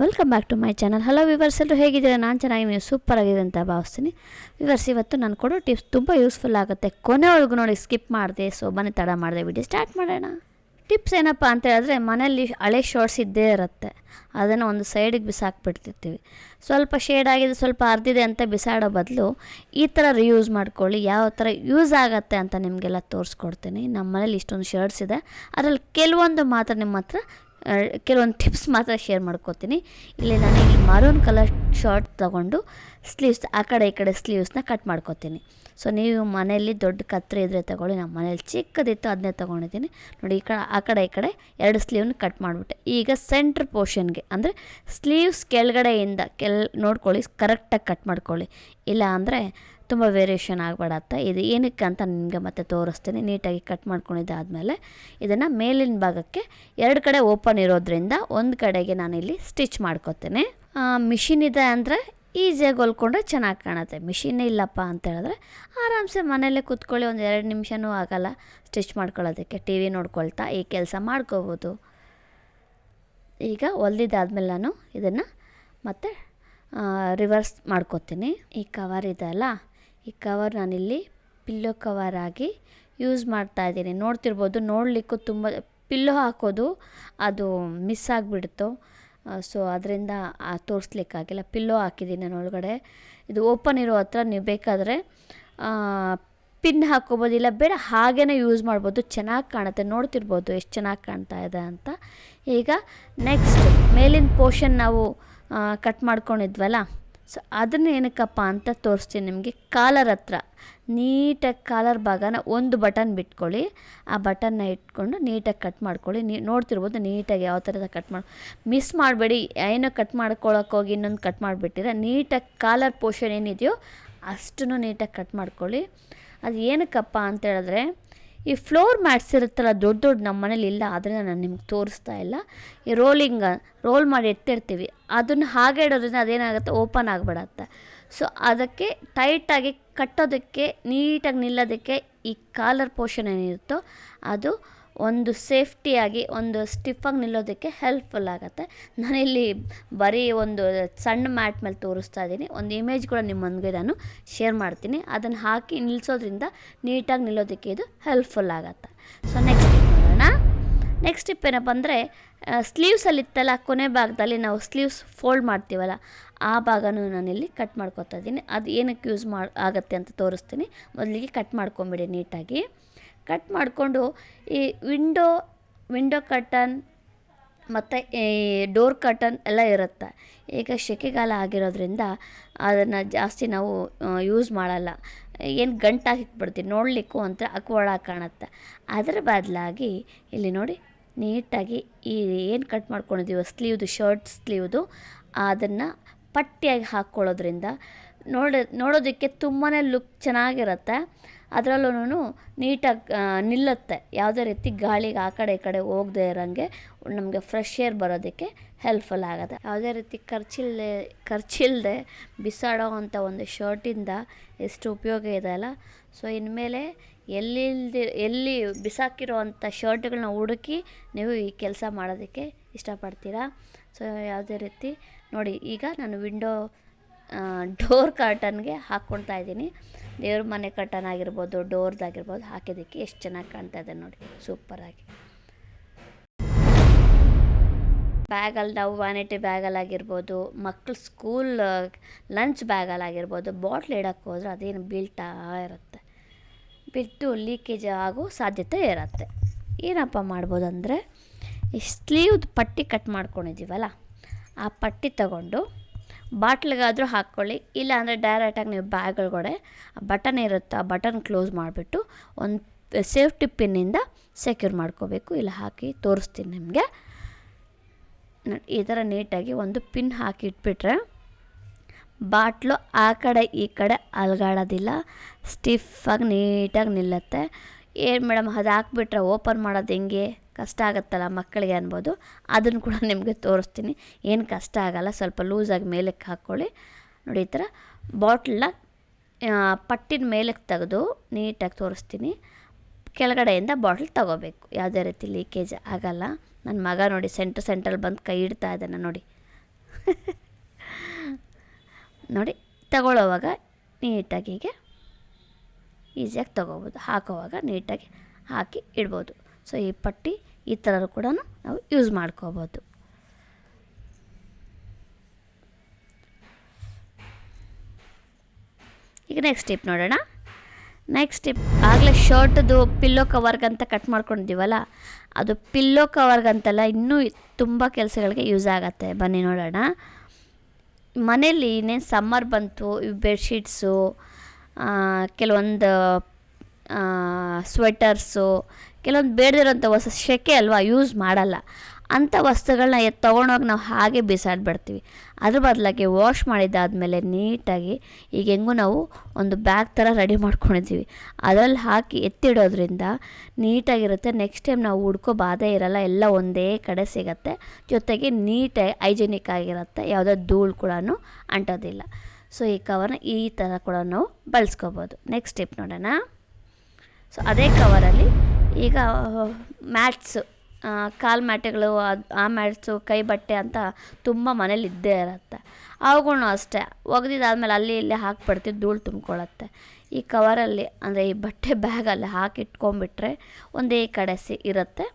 Welcome back to my channel hello viewers ಎಲ್ಲರೂ ಹೇಗಿದ್ದೀರಾ? ನಾನು ಚೆನ್ನಾಗಿ, ನೀವು ಸೂಪರ್ ಆಗಿದೆ ಅಂತ ಭಾವಿಸ್ತೀನಿ. ವಿವರ್ಸ್ ಇವತ್ತು ನಾನು ಕೊಡೋ ಟಿಪ್ಸ್ ತುಂಬ ಯೂಸ್ಫುಲ್ ಆಗುತ್ತೆ. ಕೊನೆವರೆಗೂ ನೋಡಿ ಸ್ಕಿಪ್ ಮಾಡಿದೆ. ಸೊ ಬನ್ನಿ, ತಡ ಮಾಡಿದೆ. ವಿಡಿಯೋ ಸ್ಟಾರ್ಟ್ ಮಾಡೋಣ. ಟಿಪ್ಸ್ ಏನಪ್ಪ ಅಂತ ಹೇಳಿದ್ರೆ ಮನೇಲಿ ಹಳೆ ಶಾರ್ಟ್ಸ್ ಇದ್ದೇ ಇರುತ್ತೆ. ಅದನ್ನು ಒಂದು ಸೈಡಿಗೆ ಬಿಸಾಕ್ಬಿಡ್ತಿರ್ತೀವಿ. ಸ್ವಲ್ಪ ಶೇಡ್ ಆಗಿದೆ, ಸ್ವಲ್ಪ ಅರ್ದಿದೆ ಅಂತ ಬಿಸಾಡೋ ಬದಲು ಈ ಥರ ರಿಯೂಸ್ ಮಾಡ್ಕೊಳ್ಳಿ. ಯಾವ ಥರ ಯೂಸ್ ಆಗುತ್ತೆ ಅಂತ ನಿಮಗೆಲ್ಲ ತೋರಿಸ್ಕೊಡ್ತೀನಿ. ನಮ್ಮ ಮನೇಲಿ ಇಷ್ಟೊಂದು ಶರ್ಟ್ಸ್ ಇದೆ. ಅದರಲ್ಲಿ ಕೆಲವೊಂದು ಮಾತ್ರ ನಿಮ್ಮ ಹತ್ರ ಕೆಲವೊಂದು ಟಿಪ್ಸ್ ಮಾತ್ರ ಶೇರ್ ಮಾಡ್ಕೋತೀನಿ. ಇಲ್ಲಿ ನಾನು ಈ ಮರೂನ್ ಕಲರ್ ಶರ್ಟ್ ತೊಗೊಂಡು ಸ್ಲೀವ್ಸ್ ಆ ಕಡೆ ಈ ಕಡೆ ಸ್ಲೀವ್ಸ್ನ ಕಟ್ ಮಾಡ್ಕೋತೀನಿ. ಸೊ ನೀವು ಮನೆಯಲ್ಲಿ ದೊಡ್ಡ ಕತ್ರಿ ಇದ್ದರೆ ತಗೊಳ್ಳಿ ನಮ್ಮ ಮನೇಲಿ ಚಿಕ್ಕದಿತ್ತು ಅದನ್ನೇ ತೊಗೊಂಡಿದ್ದೀನಿ. ನೋಡಿ, ಈ ಕಡೆ, ಆ ಕಡೆ ಈ ಕಡೆ ಎರಡು ಸ್ಲೀವ್ನ ಕಟ್ ಮಾಡಿಬಿಟ್ಟೆ. ಈಗ ಸೆಂಟ್ರ್ ಪೋರ್ಷನ್ಗೆ ಅಂದರೆ ಸ್ಲೀವ್ಸ್ ಕೆಳಗಡೆಯಿಂದ ಕೆಲ್ ನೋಡ್ಕೊಳ್ಳಿ ಕರೆಕ್ಟಾಗಿ ಕಟ್ ಮಾಡ್ಕೊಳ್ಳಿ. ಇಲ್ಲ ಅಂದರೆ ತುಂಬ ವೇರಿಯೇಷನ್ ಆಗಬೇಡತ್ತೆ ಇದು ಏನಕ್ಕೆ ಅಂತ ನಿಮಗೆ ಮತ್ತೆ ತೋರಿಸ್ತೀನಿ. ನೀಟಾಗಿ ಕಟ್ ಮಾಡ್ಕೊಂಡಿದ್ದಾದಮೇಲೆ ಇದನ್ನು ಮೇಲಿನ ಭಾಗಕ್ಕೆ ಎರಡು ಕಡೆ ಓಪನ್ ಇರೋದ್ರಿಂದ ಒಂದು ಕಡೆಗೆ ನಾನಿಲ್ಲಿ ಸ್ಟಿಚ್ ಮಾಡ್ಕೋತೇನೆ. ಮಿಷಿನ್ ಇದೆ ಅಂದರೆ ಈಸಿಯಾಗಿ ಹೊಲ್ಕೊಂಡ್ರೆ ಚೆನ್ನಾಗಿ ಕಾಣುತ್ತೆ. ಮಿಷಿನ್ನೇ ಇಲ್ಲಪ್ಪ ಅಂತ ಹೇಳಿದ್ರೆ ಆರಾಮ್ಸೆ ಮನೆಯಲ್ಲೇ ಕೂತ್ಕೊಳ್ಳಿ, ಒಂದು ಎರಡು ನಿಮಿಷನೂ ಆಗಲ್ಲ ಸ್ಟಿಚ್ ಮಾಡ್ಕೊಳ್ಳೋದಕ್ಕೆ. ಟಿ ವಿ ನೋಡ್ಕೊಳ್ತಾ ಈ ಕೆಲಸ ಮಾಡ್ಕೋಬೋದು. ಈಗ ಹೊಲ್ದಿದ್ದಾದ್ಮೇಲೆ ನಾನು ಇದನ್ನು ಮತ್ತೆ ರಿವರ್ಸ್ ಮಾಡ್ಕೊತೀನಿ. ಈ ಕವರ್ ಇದೆ ಅಲ್ಲ? ಈ ಕವರ್ ನಾನಿಲ್ಲಿ ಪಿಲ್ಲೋ ಕವರ್ ಆಗಿ ಯೂಸ್ ಮಾಡ್ತಾ ಇದ್ದೀನಿ. ನೋಡ್ತಿರ್ಬೋದು, ನೋಡಲಿಕ್ಕೂ ತುಂಬ ಪಿಲ್ಲೋ ಹಾಕೋದು ಅದು ಮಿಸ್ ಆಗಿಬಿಡ್ತು. ಸೊ ಅದರಿಂದ ತೋರಿಸ್ಲಿಕ್ಕಾಗಿಲ್ಲ. ಪಿಲ್ಲೋ ಹಾಕಿದ್ದೀನಿ ನಾನು ಒಳಗಡೆ. ಇದು ಓಪನ್ ಇರೋ ಹತ್ರ ನೀವು ಬೇಕಾದರೆ ಪಿನ್ ಹಾಕ್ಕೋಬೋದು ಇಲ್ಲ ಬೇಡ ಹಾಗೇ ಯೂಸ್ ಮಾಡ್ಬೋದು. ಚೆನ್ನಾಗಿ ಕಾಣುತ್ತೆ. ನೋಡ್ತಿರ್ಬೋದು ಎಷ್ಟು ಚೆನ್ನಾಗಿ ಕಾಣ್ತಾ ಇದೆ ಅಂತ. ಈಗ ನೆಕ್ಸ್ಟ್ ಮೇಲಿನ ಪೋರ್ಷನ್ ನಾವು ಕಟ್ ಮಾಡ್ಕೊಂಡಿದ್ವಲ್ಲ? ಸೊ ಅದನ್ನ ಏನಕ್ಕಪ್ಪ ಅಂತ ತೋರಿಸ್ತೀನಿ ನಿಮಗೆ. ಕಾಲರ್ ಹತ್ರ. ನೀಟಾಗಿ ಕಾಲರ್ ಭಾಗನ ಒಂದು ಬಟನ್ ಬಿಟ್ಕೊಳ್ಳಿ. ಆ ಬಟನ್ನ ಇಟ್ಕೊಂಡು ನೀಟಾಗಿ ಕಟ್ ಮಾಡ್ಕೊಳ್ಳಿ. ನೀ ನೋಡ್ತಿರ್ಬೋದು ನೀಟಾಗಿ ಯಾವ ಥರದ ಕಟ್ ಮಾಡಿ ಮಿಸ್ ಮಾಡಬೇಡಿ. ಏನೋ ಕಟ್ ಹೋಗಿ ಇನ್ನೊಂದು ಕಟ್ ಮಾಡಿಬಿಟ್ಟಿರ. ನೀಟಾಗಿ ಕಾಲರ್ ಪೋರ್ಷನ್ ಏನಿದೆಯೋ ಅಷ್ಟನ್ನು ನೀಟಾಗಿ ಕಟ್ ಮಾಡ್ಕೊಳ್ಳಿ. ಅದು ಏನಕ್ಕಪ್ಪ ಅಂತ ಹೇಳಿದ್ರೆ ಈ ಫ್ಲೋರ್ ಮ್ಯಾಟ್ಸ್ ಇರುತ್ತಲ್ಲ, ದೊಡ್ಡ ದೊಡ್ಡ ನಮ್ಮ ಮನೇಲಿ ಇಲ್ಲ ಆದರೆ ನಾನು ನಿಮ್ಗೆ ತೋರಿಸ್ತಾ ಇಲ್ಲ. ಈ ರೋಲಿಂಗ್, ರೋಲ್ ಮಾಡಿ ಎತ್ತಿರ್ತೀವಿ. ಅದನ್ನು ಹಾಗೆ ಇಡೋದ್ರಿಂದ ಅದೇನಾಗುತ್ತೆ, ಓಪನ್ ಆಗಿಬಿಡತ್ತೆ. ಸೊ, ಅದಕ್ಕೆ ಟೈಟಾಗಿ ಕಟ್ಟೋದಕ್ಕೆ, ನೀಟಾಗಿ ನಿಲ್ಲೋದಕ್ಕೆ ಈ ಕಾಲರ್ ಪೋರ್ಷನ್ ಏನಿರುತ್ತೋ, ಅದು ಒಂದು ಸೇಫ್ಟಿಯಾಗಿ ಒಂದು ಸ್ಟಿಫಾಗಿ ನಿಲ್ಲೋದಕ್ಕೆ ಹೆಲ್ಪ್ಫುಲ್ ಆಗುತ್ತೆ. ನಾನಿಲ್ಲಿ ಬರೀ ಒಂದು ಸಣ್ಣ ಮ್ಯಾಟ್ ಮೇಲೆ ತೋರಿಸ್ತಾ ಇದ್ದೀನಿ. ಒಂದು ಇಮೇಜ್ ಕೂಡ ನಿಮ್ಮೊಂದಿಗೆ ನಾನು ಶೇರ್ ಮಾಡ್ತೀನಿ. ಅದನ್ನು ಹಾಕಿ ನಿಲ್ಲಿಸೋದ್ರಿಂದ ನೀಟಾಗಿ ನಿಲ್ಲೋದಕ್ಕೆ ಇದು ಹೆಲ್ಪ್ಫುಲ್ ಆಗುತ್ತೆ. ಸೊ ನೆಕ್ಸ್ಟ್ ಟಿಪ್ ನೋಡೋಣ. ನೆಕ್ಸ್ಟ್ ಟಿಪ್ ಏನಪ್ಪ ಅಂದರೆ ಸ್ಲೀವ್ಸಲ್ಲಿ ಇತ್ತಲ್ಲ, ಕೊನೆ ಭಾಗದಲ್ಲಿ ನಾವು ಸ್ಲೀವ್ಸ್ ಫೋಲ್ಡ್ ಮಾಡ್ತೀವಲ್ಲ, ಆ ಭಾಗನೂ ನಾನಿಲ್ಲಿ ಕಟ್ ಮಾಡ್ಕೊತಾ ಇದ್ದೀನಿ. ಅದು ಏನಕ್ಕೆ ಯೂಸ್ ಮಾಡಿ ಆಗುತ್ತೆ ಅಂತ ತೋರಿಸ್ತೀನಿ. ಮೊದಲಿಗೆ ಕಟ್ ಮಾಡ್ಕೊಂಬಿಡಿ ನೀಟಾಗಿ. ಕಟ್ ಮಾಡಿಕೊಂಡು ಈ ವಿಂಡೋ ವಿಂಡೋ ಕಟನ್ ಮತ್ತು ಈ ಡೋರ್ ಕರ್ಟನ್ ಎಲ್ಲ ಇರುತ್ತೆ. ಈಗ ಸೆಕೆಗಾಲ ಆಗಿರೋದ್ರಿಂದ ಅದನ್ನು ಜಾಸ್ತಿ ನಾವು ಯೂಸ್ ಮಾಡಲ್ಲ. ಏನು ಗಂಟಾಗಿ ಇಟ್ಬಿಡ್ತೀವಿ, ನೋಡಲಿಕ್ಕೂ ಅಂತ ಅಕ್ವಾಳ ಕಾಣುತ್ತೆ. ಅದರ ಬದಲಾಗಿ ಇಲ್ಲಿ ನೋಡಿ, ನೀಟಾಗಿ ಈ ಏನು ಕಟ್ ಮಾಡ್ಕೊಂಡಿದ್ದೀವೋ ಸ್ಲೀವ್ದು, ಶರ್ಟ್ ಸ್ಲೀವ್ದು, ಅದನ್ನು ಪಟ್ಟಿಯಾಗಿ ಹಾಕ್ಕೊಳ್ಳೋದ್ರಿಂದ ನೋಡ, ನೋಡೋದಕ್ಕೆ ತುಂಬಾ ಲುಕ್ ಚೆನ್ನಾಗಿರುತ್ತೆ. ಅದರಲ್ಲೂ ನೀಟಾಗಿ ನಿಲ್ಲುತ್ತೆ. ಯಾವುದೇ ರೀತಿ ಗಾಳಿಗೆ ಆ ಕಡೆ ಈ ಕಡೆ ಹೋಗದೆ ಇರೋಂಗೆ ನಮಗೆ ಫ್ರೆಶ್ ಏರ್ ಬರೋದಕ್ಕೆ ಹೆಲ್ಪ್ಫುಲ್ ಆಗುತ್ತೆ. ಯಾವುದೇ ರೀತಿ ಖರ್ಚಿಲ್ಲದೆ ಖರ್ಚಿಲ್ಲದೆ ಬಿಸಾಡೋ ಅಂಥ ಒಂದು ಶರ್ಟಿಂದ ಎಷ್ಟು ಉಪಯೋಗ ಇದೆ ಅಲ್ಲ? ಸೊ ಇನ್ಮೇಲೆ ಎಲ್ಲಿಲ್ದಿ, ಎಲ್ಲಿ ಬಿಸಾಕಿರೋ ಅಂಥ ಶರ್ಟ್ಗಳನ್ನ ಹುಡುಕಿ ನೀವು ಈ ಕೆಲಸ ಮಾಡೋದಕ್ಕೆ ಇಷ್ಟಪಡ್ತೀರಾ? ಸೊ ಯಾವುದೇ ರೀತಿ ನೋಡಿ, ಈಗ ನಾನು ವಿಂಡೋ ಡೋರ್ ಕಾರ್ಟನ್ಗೆ ಹಾಕ್ಕೊಳ್ತಾ ಇದ್ದೀನಿ. ದೇವ್ರ ಮನೆ ಕಟ್ಟನ ಆಗಿರ್ಬೋದು ಡೋರ್ದಾಗಿರ್ಬೋದು, ಹಾಕಿದ್ದಕ್ಕೆ ಎಷ್ಟು ಚೆನ್ನಾಗಿ ಕಾಣ್ತಾ ಇದೆ ನೋಡಿ. ಸೂಪರಾಗಿ ಬ್ಯಾಗಲ್ಲಿ ನಾವು ವ್ಯಾನಿಟಿ ಬ್ಯಾಗಲ್ಲಾಗಿರ್ಬೋದು ಮಕ್ಕಳು ಸ್ಕೂಲ್ ಲಂಚ್ ಬ್ಯಾಗಲ್ಲಾಗಿರ್ಬೋದು ಬಾಟ್ಲ್ ಇಡೋಕ್ಕೆ ಹೋದ್ರೆ ಅದೇನು ಬೀಳ್ತಾ ಇರುತ್ತೆ. ಬಿಟ್ಟು ಲೀಕೇಜ್ ಆಗೋ ಸಾಧ್ಯತೆ ಇರುತ್ತೆ. ಏನಪ್ಪ ಮಾಡ್ಬೋದು ಅಂದರೆ ಸ್ಲೀವ್ದು ಪಟ್ಟಿ ಕಟ್ ಮಾಡ್ಕೊಂಡಿದ್ದೀವಲ್ಲ, ಆ ಪಟ್ಟಿ ತಗೊಂಡು ಬಾಟ್ಲಿಗಾದರೂ ಹಾಕ್ಕೊಳ್ಳಿ. ಇಲ್ಲ ಅಂದರೆ ಡೈರೆಕ್ಟಾಗಿ ನೀವು ಬ್ಯಾಗ್ ಒಳಗಡೆ ಆ ಬಟನ್ ಇರುತ್ತೆ ಆ ಬಟನ್ ಕ್ಲೋಸ್ ಮಾಡಿಬಿಟ್ಟು ಒಂದು ಸೇಫ್ಟಿ ಪಿನ್ನಿಂದ ಸೆಕ್ಯೂರ್ ಮಾಡ್ಕೋಬೇಕು. ಇಲ್ಲ ಹಾಕಿ ತೋರಿಸ್ತೀನಿ ನಿಮಗೆ. ಈ ಥರ ನೀಟಾಗಿ ಒಂದು ಪಿನ್ ಹಾಕಿ ಇಟ್ಬಿಟ್ರೆ ಬಾಟ್ಲು ಆ ಕಡೆ ಈ ಕಡೆ ಅಲ್ಗಾಡೋದಿಲ್ಲ. ಸ್ಟಿಫಾಗಿ ನೀಟಾಗಿ ನಿಲ್ಲುತ್ತೆ. ಏನು ಮೇಡಮ್, ಅದು ಹಾಕ್ಬಿಟ್ರೆ ಓಪನ್ ಮಾಡೋದು ಹೆಂಗೆ? ಕಷ್ಟ ಆಗುತ್ತಲ್ಲ ಮಕ್ಕಳಿಗೆ ಅನ್ಬೋದು. ಅದನ್ನು ಕೂಡ ನಿಮಗೆ ತೋರಿಸ್ತೀನಿ. ಏನು ಕಷ್ಟ ಆಗಲ್ಲ, ಸ್ವಲ್ಪ ಲೂಸಾಗಿ ಮೇಲಕ್ಕೆ ಹಾಕ್ಕೊಳ್ಳಿ ನೋಡಿ, ಈ ಥರ ಬಾಟ್ಲನ್ನ ಪಟ್ಟಿನ ಮೇಲಕ್ಕೆ ತೆಗೆದು ನೀಟಾಗಿ ತೋರಿಸ್ತೀನಿ. ಕೆಳಗಡೆಯಿಂದ ಬಾಟ್ಲ್ ತಗೋಬೇಕು. ಯಾವುದೇ ರೀತಿ ಲೀಕೇಜ್ ಆಗಲ್ಲ. ನನ್ನ ಮಗ ನೋಡಿ ಸೆಂಟ್ರ್ ಸೆಂಟ್ರಲ್ಲಿ ಬಂದು ಕೈ ಇಡ್ತಾ ಇದ್ದಾನೆ ನೋಡಿ. ನೋಡಿ, ತಗೊಳ್ಳೋವಾಗ ನೀಟಾಗಿ ಹೀಗೆ ಈಸಿಯಾಗಿ ತೊಗೋಬೋದು. ಹಾಕೋವಾಗ ನೀಟಾಗಿ ಹಾಕಿ ಇಡ್ಬೋದು. ಸೊ ಈ ಪಟ್ಟಿ ಈ ಥರ ಕೂಡ ನಾವು ಯೂಸ್ ಮಾಡ್ಕೋಬೋದು. ಈಗ ನೆಕ್ಸ್ಟ್ ಟಿಪ್ ನೋಡೋಣ. ನೆಕ್ಸ್ಟ್ ಟಿಪ್ ಆಗಲೇ ಶರ್ಟ್ದು ಪಿಲ್ಲೋ ಕವರ್ಗಂತ ಕಟ್ ಮಾಡ್ಕೊಂಡಿದ್ದೀವಲ್ಲ, ಅದು ಪಿಲ್ಲೋ ಕವರ್ಗಂತಲ್ಲ ಇನ್ನೂ ತುಂಬ ಕೆಲಸಗಳಿಗೆ ಯೂಸ್ ಆಗತ್ತೆ. ಬನ್ನಿ ನೋಡೋಣ. ಮನೇಲಿ ಇನ್ನೇನು ಸಮ್ಮರ್ ಬಂತು ಬೆಡ್ಶೀಟ್ಸು ಕೆಲವೊಂದು ಸ್ವೆಟರ್ಸು ಕೆಲವೊಂದು ಬೇಡದಿರೋಂಥ ವಸ್ತು ಶೆಕೆ ಅಲ್ವಾ ಯೂಸ್ ಮಾಡಲ್ಲ. ಅಂಥ ವಸ್ತುಗಳನ್ನ ಎತ್ತು ತೊಗೊಂಡೋಗಿ ನಾವು ಹಾಗೆ ಬಿಸಾಡ್ಬಿಡ್ತೀವಿ. ಅದ್ರ ಬದಲಾಗಿ ವಾಶ್ ಮಾಡಿದ್ದಾದಮೇಲೆ ನೀಟಾಗಿ ಈಗ ಹೆಂಗೂ ನಾವು ಒಂದು ಬ್ಯಾಗ್ ಥರ ರೆಡಿ ಮಾಡ್ಕೊಂಡಿದ್ದೀವಿ. ಅದರಲ್ಲಿ ಹಾಕಿ ಎತ್ತಿಡೋದ್ರಿಂದ ನೀಟಾಗಿರುತ್ತೆ. ನೆಕ್ಸ್ಟ್ ಟೈಮ್ ನಾವು ಹುಡ್ಕೋ ಬಾಧೆ ಇರಲ್ಲ. ಎಲ್ಲ ಒಂದೇ ಕಡೆ ಸಿಗುತ್ತೆ. ಜೊತೆಗೆ ನೀಟಾಗಿ ಹೈಜಿನಿಕ್ ಆಗಿರುತ್ತೆ. ಯಾವುದೇ ಧೂಳು ಕೂಡ ಅಂಟೋದಿಲ್ಲ. ಸೊ ಈ ಕವರ್ನ ಈ ಥರ ಕೂಡ ನಾವು ಬಳಸ್ಕೋಬೋದು. ನೆಕ್ಸ್ಟ್ ಸ್ಟೆಪ್ ನೋಡೋಣ. ಸೊ ಅದೇ ಕವರಲ್ಲಿ ಈಗ ಮ್ಯಾಟ್ಸು ಕಾಲು ಮ್ಯಾಟ್ಗಳು ಆ ಮ್ಯಾಟ್ಸು ಕೈ ಬಟ್ಟೆ ಅಂತ ತುಂಬ ಮನೇಲಿ ಇದ್ದೇ ಇರುತ್ತೆ. ಅವುಗಳನ್ನೂ ಅಷ್ಟೇ. ಒಗೆದಿದ್ದಾದ್ಮೇಲೆ ಅಲ್ಲಿ ಇಲ್ಲಿ ಹಾಕ್ಬಿಡ್ತೀವಿ ಧೂಳು ತುಂಬ್ಕೊಳ್ಳುತ್ತೆ ಈ ಕವರಲ್ಲಿ ಅಂದರೆ ಈ ಬಟ್ಟೆ ಬ್ಯಾಗಲ್ಲಿ ಹಾಕಿಟ್ಕೊಂಡ್ಬಿಟ್ರೆ ಒಂದೇ ಕಡೆ ಸಿ, ಇರುತ್ತೆ.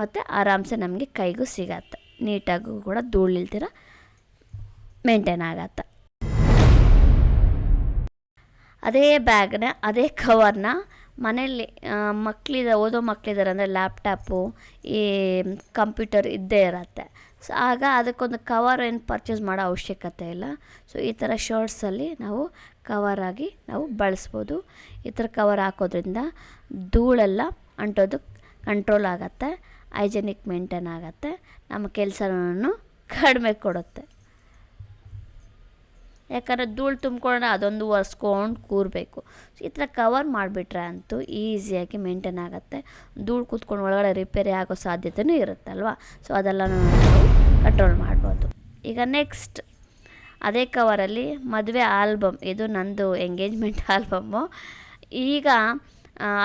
ಮತ್ತು ಆರಾಮ್ಸೆ ನಮಗೆ ಕೈಗೂ ಸಿಗತ್ತೆ. ನೀಟಾಗೂ ಕೂಡ ಧೂಳು ಇಲ್ದಿರ ಮೇಂಟೈನ್ ಆಗತ್ತೆ. ಅದೇ ಬ್ಯಾಗ್ನ, ಅದೇ ಕವರ್ನ ಮನೆಯಲ್ಲಿ ಮಕ್ಕಳಿದ ಓದೋ ಮಕ್ಕಳಿದ್ದಾರೆ ಅಂದರೆ ಲ್ಯಾಪ್ಟಾಪು, ಈ ಕಂಪ್ಯೂಟರ್ ಇದ್ದೇ ಇರತ್ತೆ. ಸೊ ಆಗ ಅದಕ್ಕೊಂದು ಕವರ್ ಏನು ಪರ್ಚೇಸ್ ಮಾಡೋ ಅವಶ್ಯಕತೆ ಇಲ್ಲ. ಸೊ ಈ ಥರ ಶರ್ಟ್ಸಲ್ಲಿ ನಾವು ಕವರಾಗಿ ನಾವು ಬಳಸ್ಬೋದು. ಈ ಥರ ಕವರ್ ಹಾಕೋದ್ರಿಂದ ಧೂಳೆಲ್ಲ ಅಂಟೋದು ಕಂಟ್ರೋಲ್ ಆಗುತ್ತೆ, ಹೈಜೆನಿಕ್ ಮೇಂಟೈನ್ ಆಗುತ್ತೆ, ನಮ್ಮ ಕೆಲಸವನ್ನು ಕಡಿಮೆ ಕೊಡುತ್ತೆ. ಯಾಕಂದರೆ ಧೂಳು ತುಂಬ್ಕೊಂಡ್ರೆ ಅದೊಂದು ಒರೆಸ್ಕೊಂಡು ಕೂರಬೇಕು. ಈ ಥರ ಕವರ್ ಮಾಡಿಬಿಟ್ರೆ ಅಂತೂ ಈಸಿಯಾಗಿ ಮೇಂಟೈನ್ ಆಗುತ್ತೆ. ಧೂಳು ಕೂತ್ಕೊಂಡು ಒಳಗಡೆ ರಿಪೇರಿ ಆಗೋ ಸಾಧ್ಯತೆಯೂ ಇರುತ್ತಲ್ವ ಸೊ ಅದೆಲ್ಲ ನಾವು ಕಂಟ್ರೋಲ್ ಮಾಡ್ಬೋದು. ಈಗ ನೆಕ್ಸ್ಟ್ ಅದೇ ಕವರಲ್ಲಿ ಮದುವೆ ಆಲ್ಬಮ್ ಇದು ನಂದು ಎಂಗೇಜ್ಮೆಂಟ್ ಆಲ್ಬಮ್ಮು ಈಗ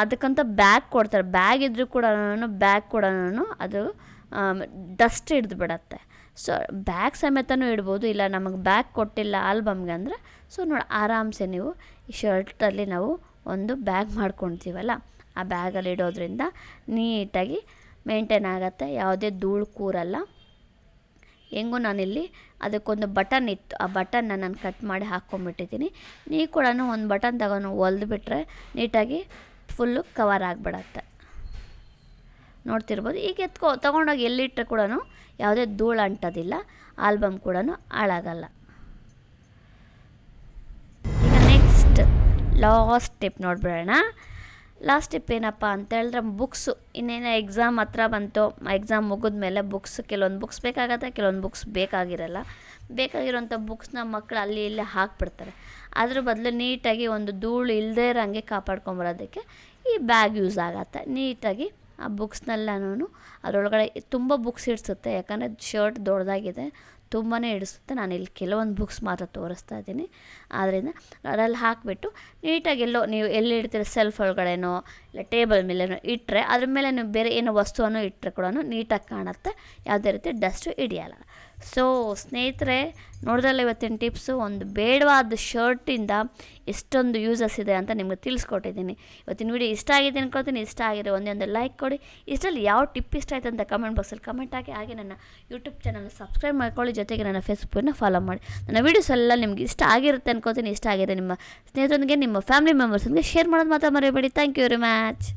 ಅದಕ್ಕಂತ ಬ್ಯಾಗ್ ಕೊಡ್ತಾರೆ. ಬ್ಯಾಗ್ ಇದ್ದರೂ ಕೂಡ ಬ್ಯಾಗ್ ಕೂಡ ಅದು ಡಸ್ಟ್ ಹಿಡ್ದು ಬಿಡತ್ತೆ. ಸೊ ಬ್ಯಾಗ್ ಸಮೇತನೂ ಇಡ್ಬೋದು. ಇಲ್ಲ, ನಮಗೆ ಬ್ಯಾಗ್ ಕೊಟ್ಟಿಲ್ಲ ಆಲ್ಬಮ್ಗೆ ಅಂದರೆ ಸೊ ನೋಡಿ, ಆರಾಮ್ಸೆ ನೀವು ಈ ಶರ್ಟಲ್ಲಿ ನಾವು ಒಂದು ಬ್ಯಾಗ್ ಮಾಡ್ಕೊಳ್ತೀವಲ್ಲ ಆ ಬ್ಯಾಗಲ್ಲಿ ಇಡೋದ್ರಿಂದ ನೀಟಾಗಿ ಮೇಂಟೈನ್ ಆಗುತ್ತೆ. ಯಾವುದೇ ಧೂಳು ಕೂರಲ್ಲ. ಹೆಂಗೂ ನಾನಿಲ್ಲಿ ಅದಕ್ಕೊಂದು ಬಟನ್ ಇತ್ತು. ಆ ಬಟನ್ನ ನಾನು ಕಟ್ ಮಾಡಿ ಹಾಕ್ಕೊಂಡ್ಬಿಟ್ಟಿದ್ದೀನಿ ನೀವು ಕೂಡ ಒಂದು ಬಟನ್ ತಗೊಂಡು ಹೊಲಿದ್ಬಿಟ್ರೆ ನೀಟಾಗಿ ಫುಲ್ಲು ಕವರ್ ಆಗಿಬಿಡತ್ತೆ. ನೋಡ್ತಿರ್ಬೋದು. ಈಗ ಎತ್ಕೊ, ತೊಗೊಂಡೋಗಿ ಎಲ್ಲಿಟ್ಟರೆ ಕೂಡ ಯಾವುದೇ ಧೂಳು ಅಂಟೋದಿಲ್ಲ. ಆಲ್ಬಮ್ ಕೂಡ ಹಾಳಾಗಲ್ಲ. ಈಗ ನೆಕ್ಸ್ಟ್ ಲಾಸ್ಟ್ ಟಿಪ್ ನೋಡ್ಬಿಡೋಣ. ಲಾಸ್ಟ್ ಟಿಪ್ ಏನಪ್ಪ ಅಂತ ಹೇಳಿದ್ರೆ ಬುಕ್ಸು. ಇನ್ನೇನು ಎಕ್ಸಾಮ್ ಹತ್ರ ಬಂತು. ಎಕ್ಸಾಮ್ ಮುಗಿದ ಮೇಲೆ ಬುಕ್ಸ್, ಕೆಲವೊಂದು ಬುಕ್ಸ್ ಬೇಕಾಗತ್ತೆ, ಕೆಲವೊಂದು ಬುಕ್ಸ್ ಬೇಕಾಗಿರಲ್ಲ. ಬೇಕಾಗಿರುವಂಥ ಬುಕ್ಸ್ನ ಮಕ್ಕಳು ಅಲ್ಲಿ ಇಲ್ಲಿ ಹಾಕ್ಬಿಡ್ತಾರೆ. ಅದ್ರ ಬದಲು ನೀಟಾಗಿ ಒಂದು ಧೂಳು ಇಲ್ಲದೇ ಇರೋಂಗೆ ಕಾಪಾಡ್ಕೊಂಬರೋದಕ್ಕೆ ಈ ಬ್ಯಾಗ್ ಯೂಸ್ ಆಗತ್ತೆ. ನೀಟಾಗಿ ಆ ಬುಕ್ಸ್ನೆಲ್ಲನೂ ಅದರೊಳಗಡೆ ತುಂಬ ಬುಕ್ಸ್ ಇಡಿಸುತ್ತೆ ಯಾಕಂದರೆ ಶರ್ಟ್ ದೊಡ್ಡದಾಗಿದೆ ತುಂಬಾ ಹಿಡಿಸುತ್ತೆ. ಇಲ್ಲಿ ಕೆಲವೊಂದು ಬುಕ್ಸ್ ಮಾತ್ರ ತೋರಿಸ್ತಾ ಇದ್ದೀನಿ. ಆದ್ದರಿಂದ ಅದರಲ್ಲಿ ಹಾಕಿಬಿಟ್ಟು ನೀಟಾಗಿ ಎಲ್ಲೋ ನೀವು ಎಲ್ಲಿ ಇಡ್ತೀರ ಸೆಲ್ಫ್ ಒಳಗಡೆನೋ, ಇಲ್ಲ ಟೇಬಲ್ ಮೇಲೆನೋ ಇಟ್ಟರೆ ಅದ್ರ ಮೇಲೆ ನೀವು ಬೇರೆ ಏನೋ ವಸ್ತುವನ್ನು ಇಟ್ಟರೆ ಕೂಡ ನೀಟಾಗಿ ಕಾಣುತ್ತೆ. ಯಾವುದೇ ರೀತಿ ಡಸ್ಟು ಹಿಡಿಯಲ್ಲ. ಸೊ ಸ್ನೇಹಿತರೆ ನೋಡಿದ್ರಲ್ಲ ಇವತ್ತಿನ ಟಿಪ್ಸು? ಒಂದು ಬೇಡವಾದ ಶರ್ಟಿಂದ ಎಷ್ಟೊಂದು ಯೂಸಸ್ ಇದೆ ಅಂತ ನಿಮಗೆ ತಿಳಿಸ್ಕೊಟ್ಟಿದ್ದೀನಿ. ಇವತ್ತಿನ ವಿಡಿಯೋ ಇಷ್ಟ ಆಗಿದೆ ಅನ್ಕೊಳ್ತೀನಿ. ಇಷ್ಟ ಆಗಿದೆ ಒಂದೇ ಒಂದು ಲೈಕ್ ಕೊಡಿ. ಇಷ್ಟರಲ್ಲಿ ಯಾವ ಟಿಪ್ ಇಷ್ಟ ಆಯ್ತು ಅಂತ ಕಮೆಂಟ್ ಬಾಕ್ಸಲ್ಲಿ ಕಮೆಂಟ್ ಹಾಕಿ, ಹಾಗೆ ನನ್ನ ಯೂಟ್ಯೂಬ್ ಚಾನಲ್ ಸಬ್ಸ್ಕ್ರೈಬ್ ಮಾಡ್ಕೊಳ್ಳಿ. ಜೊತೆಗೆ ನನ್ನ ಫೇಸ್ಬುಕ್ಕನ್ನು ಫಾಲೋ ಮಾಡಿ. ನನ್ನ ವೀಡಿಯೋಸ್ ಎಲ್ಲ ನಿಮ್ಗೆ ಇಷ್ಟ ಆಗಿರುತ್ತೆ ಅನ್ಕೋತೀನಿ ಇಷ್ಟ ಆಗಿದೆ ನಿಮ್ಮ ಸ್ನೇಹಿತರೊಂದಿಗೆ, ನಿಮ್ಮ ಫ್ಯಾಮಿಲಿ ಮೆಂಬರ್ಸ್ಗೆ ಶೇರ್ ಮಾಡೋದು ಮಾತ್ರ ಮರಿಬೇಡಿ. Thank you very much